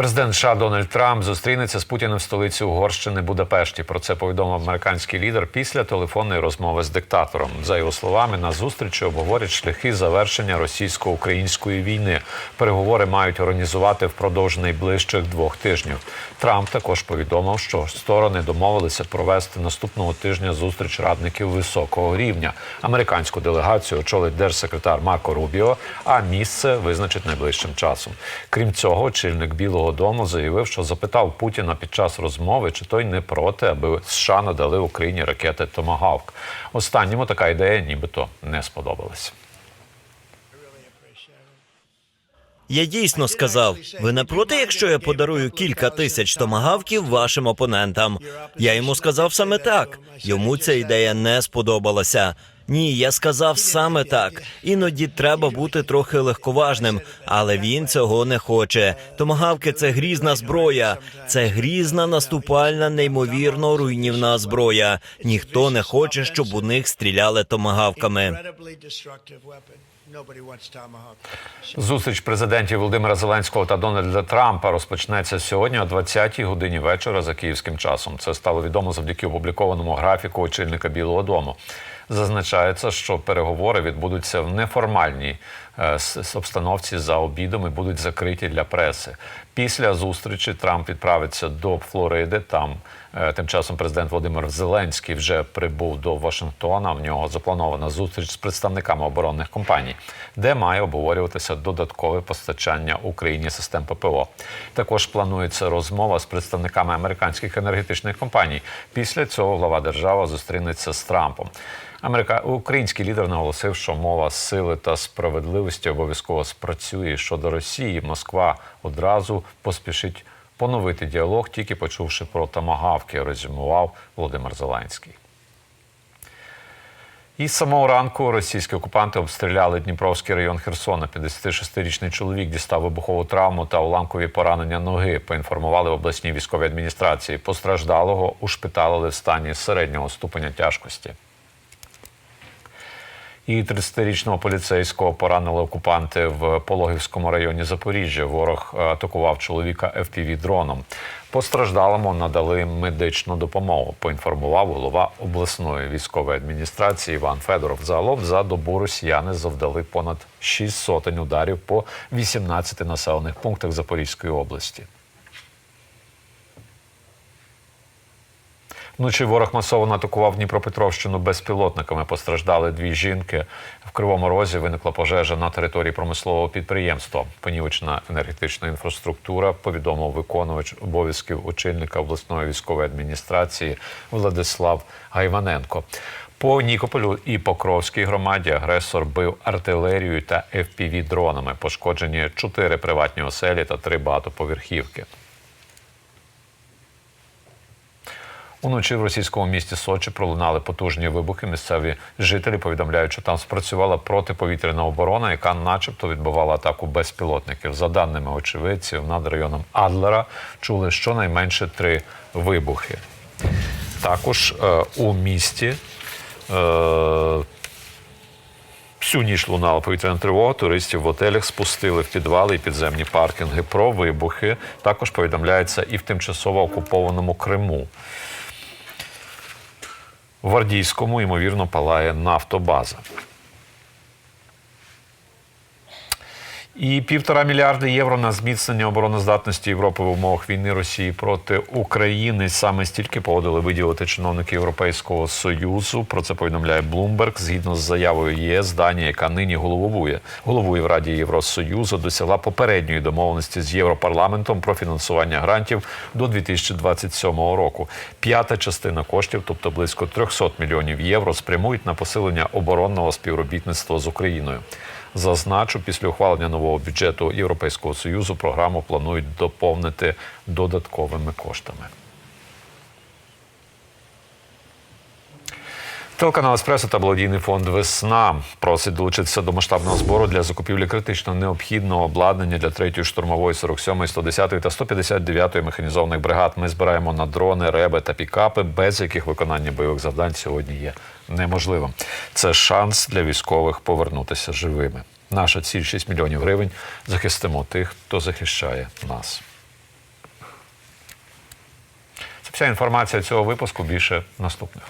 Президент США Дональд Трамп зустрінеться з Путіним в столиці Угорщини Будапешті. Про це повідомив американський лідер після телефонної розмови з диктатором. За його словами, на зустрічі обговорять шляхи завершення російсько-української війни. Переговори мають організувати впродовж найближчих двох тижнів. Трамп також повідомив, що сторони домовилися провести наступного тижня зустріч радників високого рівня. Американську делегацію очолить держсекретар Марко Рубіо, а місце визначить найближчим часом. Крім цього, очільник Білого Дому заявив, що запитав Путіна під час розмови, чи той не проти, аби США надали Україні ракети Томагавк. Останньому така ідея, нібито не сподобалась. Я дійсно сказав: ви не проти, якщо я подарую кілька тисяч томагавків вашим опонентам. Я йому сказав саме так. Йому ця ідея не сподобалася. Ні, я сказав саме так. Іноді треба бути трохи легковажним, але він цього не хоче. Томагавки це грізна зброя, це грізна наступальна, неймовірно руйнівна зброя. Ніхто не хоче, щоб у них стріляли томагавками. Зустріч президентів Володимира Зеленського та Дональда Трампа розпочнеться сьогодні о 20-й годині вечора за київським часом. Це стало відомо завдяки опублікованому графіку очільника Білого Дому. Зазначається, що переговори відбудуться в неформальній обстановці за обідом і будуть закриті для преси. Після зустрічі Трамп відправиться до Флориди. Там е, тим часом президент Володимир Зеленський вже прибув до Вашингтона. В нього запланована зустріч з представниками оборонних компаній, де має обговорюватися додаткове постачання Україні систем ППО. Також планується розмова з представниками американських енергетичних компаній. Після цього глава держави зустрінеться з Трампом. Америка... Український лідер наголосив, що мова сили та справедливості обов'язково спрацює. Щодо Росії, Москва одразу поспішить поновити діалог, тільки почувши про тамагавки, резюмував Володимир Зеленський. І з самого ранку російські окупанти обстріляли Дніпровський район Херсона. 56-річний чоловік дістав вибухову травму та уламкові поранення ноги. Поінформували в обласній військовій адміністрації. Постраждалого ушпиталили в стані середнього ступеня тяжкості. І 30-річного поліцейського поранили окупанти в Пологівському районі Запоріжжя. Ворог е, атакував чоловіка fpv дроном. Постраждалому надали медичну допомогу. Поінформував голова обласної військової адміністрації Іван Федоров. Загалом за добу росіяни завдали понад 6 сотень ударів по 18 населених пунктах Запорізької області. Вночі ворог масово атакував Дніпропетровщину безпілотниками. Постраждали дві жінки. В Кривому Розі виникла пожежа на території промислового підприємства. Понівечна енергетична інфраструктура, повідомив виконувач обов'язків очільника обласної військової адміністрації Владислав Гайваненко. По Нікополю і Покровській громаді агресор бив артилерію та fpv дронами. Пошкоджені чотири приватні оселі та три багатоповерхівки. Уночі в російському місті Сочі пролунали потужні вибухи. Місцеві жителі повідомляють, що там спрацювала протиповітряна оборона, яка, начебто, відбивала атаку безпілотників. За даними очевидців, над районом Адлера чули щонайменше три вибухи. Також е, у місті. Е, Всю ніч лунала повітряна тривога. Туристів в отелях спустили в підвали і підземні паркінги. Про вибухи також повідомляється і в тимчасово окупованому Криму. В ймовірно, палає нафтобаза. І півтора мільярди євро на зміцнення обороноздатності Європи в умовах війни Росії проти України. Саме стільки погодили виділити чиновники Європейського союзу. Про це повідомляє Блумберг. Згідно з заявою ЄС, Данія, яка нині головує головує в Раді Євросоюзу, досягла попередньої домовленості з Європарламентом про фінансування грантів до 2027 року. П'ята частина коштів, тобто близько 300 мільйонів євро, спрямують на посилення оборонного співробітництва з Україною. Зазначу, після ухвалення нового бюджету Європейського союзу програму планують доповнити додатковими коштами. Телеканал Еспресо та благодійний фонд Весна просить долучитися до масштабного збору для закупівлі критично необхідного обладнання для 3-ї штурмової, 47-ї, 110-ї та 159-ї механізованих бригад. Ми збираємо на дрони, реби та пікапи, без яких виконання бойових завдань сьогодні є неможливим. Це шанс для військових повернутися живими. Наша ціль 6 мільйонів гривень. Захистимо тих, хто захищає нас. Це Вся інформація цього випуску більше наступних.